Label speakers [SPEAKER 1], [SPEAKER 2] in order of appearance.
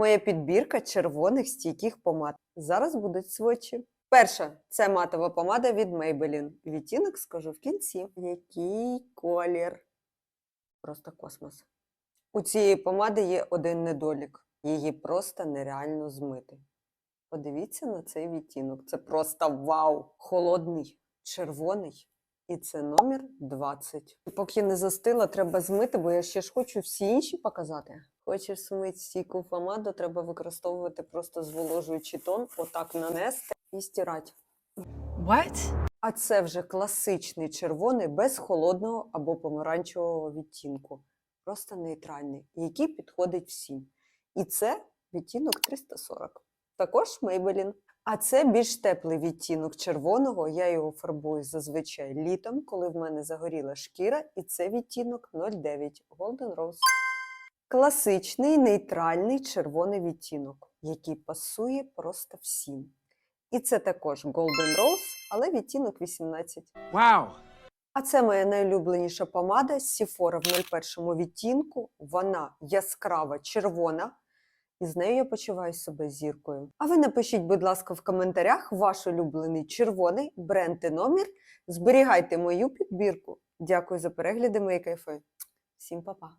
[SPEAKER 1] Моя підбірка червоних стійких помад. Зараз будуть свочі. Перша це матова помада від Maybelline. Відтінок скажу в кінці. Який колір? Просто космос. У цієї помади є один недолік. Її просто нереально змити. Подивіться на цей відтінок. Це просто вау! Холодний, червоний. І це номер 20. Поки не застила, треба змити, бо я ще ж хочу всі інші показати. Хочеш смити стійку помаду, треба використовувати просто зволожуючий тон, отак нанести і стирати.
[SPEAKER 2] What?
[SPEAKER 1] А це вже класичний червоний без холодного або помаранчевого відтінку. Просто нейтральний, який підходить всім. І це відтінок 340. Також Maybelline. А це більш теплий відтінок червоного. Я його фарбую зазвичай літом, коли в мене загоріла шкіра, і це відтінок 09 Golden Rose. Класичний нейтральний червоний відтінок, який пасує просто всім. І це також Golden Rose, але відтінок 18.
[SPEAKER 2] Wow.
[SPEAKER 1] А це моя найулюбленіша помада Sephora в 01 відтінку. Вона яскрава червона, і з нею я почуваю себе зіркою. А ви напишіть, будь ласка, в коментарях ваш улюблений червоний бренд і номер. Зберігайте мою підбірку. Дякую за перегляди, мої кайфи. Всім па-па!